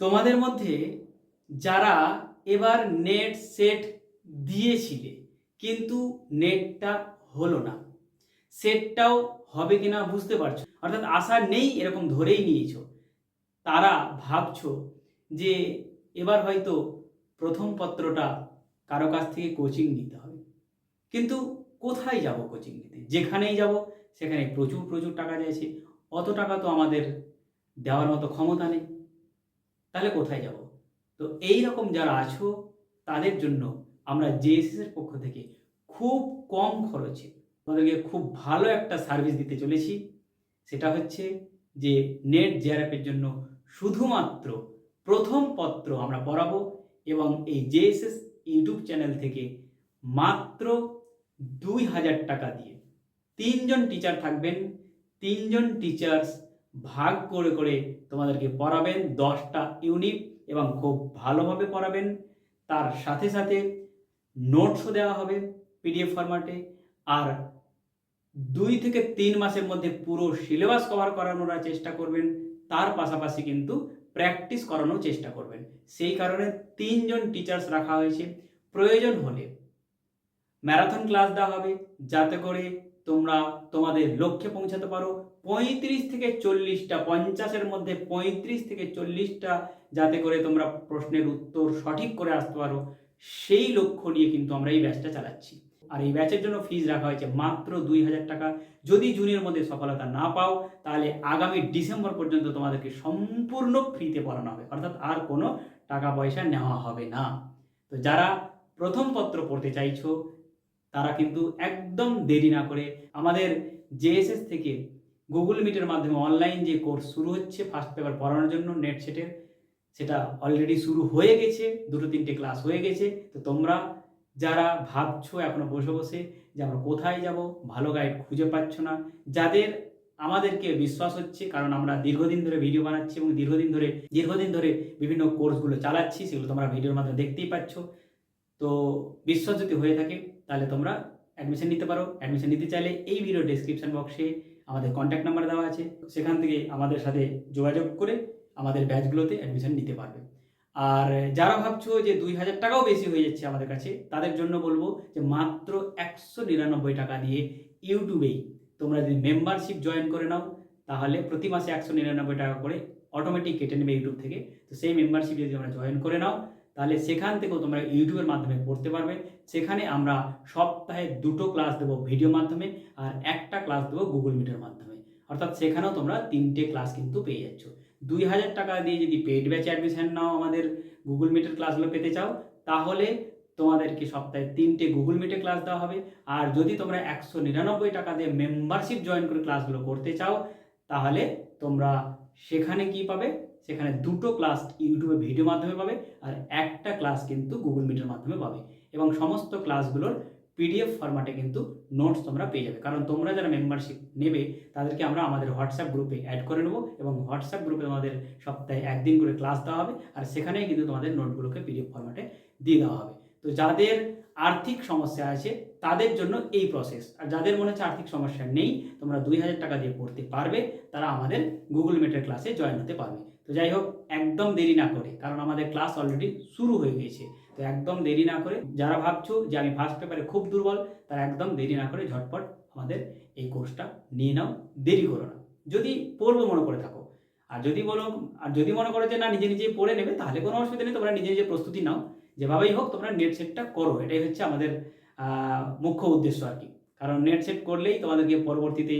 তোমাদের মধ্যে যারা এবার নেট সেট দিয়েছিলে, কিন্তু নেটটা হলো না। সেটটাও হবে কিনা বুঝতে পারছ? অর্থাৎ আশা নেই এরকম ধরেই নিয়েছো। তারা ভাবছ যে এবার হয়তো প্রথম পত্রটা কারও কাছ থেকে কোচিং নিতে হবে। কিন্তু কোথায় যাব কোচিং নিতে? যেখানেই যাব, সেখানে প্রচুর প্রচুর টাকা চাইছে অত টাকা তো আমাদের দেওয়ার মতো ক্ষমতা নেই। তাহলে কোথায় যাব? তো এই রকম যারা আছো, তাদের জন্য আমরা জেএসএস এর পক্ষ থেকে খুব কম খরচে তোমাদেরকে খুব ভালো একটা সার্ভিস দিতে চলেছি। সেটা হচ্ছে যে নেট জেআরএফের জন্য শুধুমাত্র প্রথম পত্র আমরা পড়াবো এবং এই জেএসএস ইউটিউব চ্যানেল থেকে মাত্র দুই হাজার টাকা দিয়ে তিনজন টিচার থাকবেন। তিনজন টিচার্স ভাগ করে করে তোমাদেরকে পড়াবেন দশটা ইউনিট এবং খুব ভালোভাবে পড়াবেন। তার সাথে সাথে নোটসও দেওয়া হবে পিডিএফ ফরম্যাটে। আর দুই থেকে তিন মাসের মধ্যে পুরো সিলেবাস কভার করানোর চেষ্টা করবেন। তার পাশাপাশি কিন্তু প্র্যাকটিস করানোর চেষ্টা করবেন। সেই কারণে তিনজন টিচার্স রাখা হয়েছে। প্রয়োজন হলে ম্যারাথন ক্লাস দেওয়া হবে। যাতে করে তোমরা তোমাদের লক্ষ্যে পৌঁছাতে পারো। পঁয়ত্রিশ থেকে চল্লিশটা, পঞ্চাশের মধ্যে পঁয়ত্রিশ থেকে চল্লিশটা, যাতে করে তোমরা প্রশ্নের উত্তর সঠিক করে আসতে পারো। সেই লক্ষ্য নিয়ে কিন্তু আমরা এই ব্যাচটা চালাচ্ছি। আর এই ব্যাচের জন্য ফিজ রাখা হয়েছে মাত্র দুই হাজার টাকা। যদি জুনের মধ্যে সফলতা না পাও, তাহলে আগামী ডিসেম্বর পর্যন্ত তোমাদেরকে সম্পূর্ণ ফ্রিতে পড়ানো হবে। অর্থাৎ আর কোনো টাকা পয়সা নেওয়া হবে না। তো যারা প্রথম পত্র পড়তে চাইছো তারা কিন্তু একদম দেরি না করে আমাদের জেএসএস থেকে গুগল মিটের মাধ্যমে অনলাইন যে কোর্স শুরু হচ্ছে ফার্স্ট পেপার পড়ানোর জন্য নেট সেটের সেটা অলরেডি শুরু হয়ে গেছে, দুটো তিনটে ক্লাস হয়ে গেছে। তো তোমরা যারা ভাবছ এখনও বসে বসে যে আমরা কোথায় যাব, ভালো গাইড খুঁজে পাচ্ছ না, যাদের আমাদেরকে বিশ্বাস হচ্ছে, কারণ আমরা দীর্ঘদিন ধরে ভিডিও বানাচ্ছি এবং দীর্ঘদিন ধরে দীর্ঘদিন ধরে বিভিন্ন কোর্সগুলো চালাচ্ছি, সেগুলো তোমরা ভিডিওর মাধ্যমে দেখতেই পাচ্ছ। তো বিশ্বাস যদি হয়ে থাকে তাহলে তোমরা অ্যাডমিশন নিতে পারো। অ্যাডমিশন নিতে চাইলে এই ভিডিও ডেসক্রিপশন বক্সে আমাদের কন্ট্যাক্ট নাম্বার দেওয়া আছে। সেখান থেকে আমাদের সাথে যোগাযোগ করে আমাদের ব্যাচগুলোতে অ্যাডমিশন নিতে পারবে। আর যারা ভাবছ যে দুই হাজার টাকাও বেশি হয়ে যাচ্ছে আমাদের কাছে, তাদের জন্য বলব যে মাত্র একশো নিরানব্বই টাকা দিয়ে ইউটিউবেই তোমরা যদি মেম্বারশিপ জয়েন করে নাও, তাহলে প্রতি মাসে একশো নিরানব্বই টাকা করে অটোমেটিক কেটে নেবে ইউটিউব থেকে। তো সেই মেম্বারশিপ যদি তোমরা জয়েন করে নাও তাহলে সেখান থেকেও তোমরা ইউটিউবের মাধ্যমে পড়তে পারবে। সেখানে আমরা সপ্তাহে দুটো ক্লাস দেবো ভিডিও মাধ্যমে আর একটা ক্লাস দেবো গুগল মিটের মাধ্যমে। অর্থাৎ সেখানেও তোমরা তিনটে ক্লাস কিন্তু পেয়ে যাচ্ছ। দুই হাজার টাকা দিয়ে যদি পেড ব্যাচে অ্যাডমিশন নাও আমাদের গুগল মিটের ক্লাসগুলো পেতে চাও, তাহলে তোমাদেরকে সপ্তাহে তিনটে গুগল মিটে ক্লাস দেওয়া হবে। আর যদি তোমরা একশো নিরানব্বই টাকা দিয়ে মেম্বারশিপ জয়েন করে ক্লাসগুলো করতে চাও, তাহলে তোমরা সেখানে কি পাবে? সেখানে দুটো ক্লাস ইউটিউবে ভিডিও মাধ্যমে পাবে আর একটা ক্লাস কিন্তু গুগল মিটের মাধ্যমে পাবে। এবং সমস্ত ক্লাসগুলোর পিডিএফ ফরম্যাটে কিন্তু নোটস তোমরা পেয়ে যাবে। কারণ তোমরা যারা মেম্বারশিপ নেবে, তাদেরকে আমরা আমাদের হোয়াটসঅ্যাপ গ্রুপে অ্যাড করে নেব এবং হোয়াটসঅ্যাপ গ্রুপে তোমাদের সপ্তাহে একদিন করে ক্লাস দেওয়া হবে আর সেখানেই কিন্তু তোমাদের নোটগুলোকে পিডিএফ ফরম্যাটে দিয়ে দেওয়া হবে। তো যাদের আর্থিক সমস্যা আছে, তাদের জন্য এই প্রসেস আর যাদের মনে হচ্ছে আর্থিক সমস্যা নেই, তোমরা দুই হাজার টাকা দিয়ে পড়তে পারবে, তারা আমাদের গুগল মিটের ক্লাসে জয়েন হতে পারবে। তো যাই হোক, একদম দেরি না করে, কারণ আমাদের ক্লাস অলরেডি শুরু হয়ে গিয়েছে। তো একদম দেরি না করে, যারা ভাবছ যে আমি ফার্স্ট পেপারে খুব দুর্বল, তারা একদম দেরি না করে ঝটপট আমাদের এই কোর্সটা নিয়ে নাও, দেরি করো না। যদি পড়ব মনে করে থাকো। আর যদি বলো, আর যদি মনে করো যে না, নিজে নিজে পড়ে নেবে, তাহলে কোনো অসুবিধা নেই, তোমরা নিজে নিজে প্রস্তুতি নাও। যেভাবেই হোক, তোমরা নেট সেটটা করো, এটাই হচ্ছে আমাদের মুখ্য উদ্দেশ্য আর কি। কারণ নেট সেট করলেই তোমাদেরকে পরবর্তীতে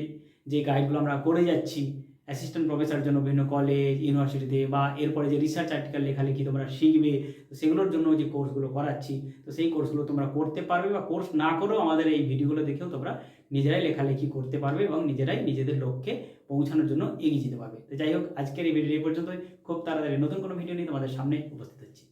যে গাইডগুলো আমরা করে যাচ্ছি অ্যাসিস্ট্যান্ট প্রফেসর জন্য বিভিন্ন কলেজ ইউনিভার্সিটিতে বা এরপরে যে রিসার্চ আর্টিকেল লেখালেখি তোমরা শিখবে, তো সেগুলোর জন্য যে কোর্সগুলো করাচ্ছি, তো সেই কোর্সগুলো তোমরা করতে পারবে বা কোর্স না করেও আমাদের এই ভিডিওগুলো দেখেও তোমরা নিজেরাই লেখালেখি করতে পারবে এবং নিজেরাই নিজেদের লক্ষ্যে পৌঁছানোর জন্য এগিয়ে যেতে পারবে। তো যাই হোক, আজকের এই ভিডিও এই পর্যন্তই। খুব তাড়াতাড়ি নতুন কোনো ভিডিও নিয়ে তোমাদের সামনে উপস্থিত হচ্ছি।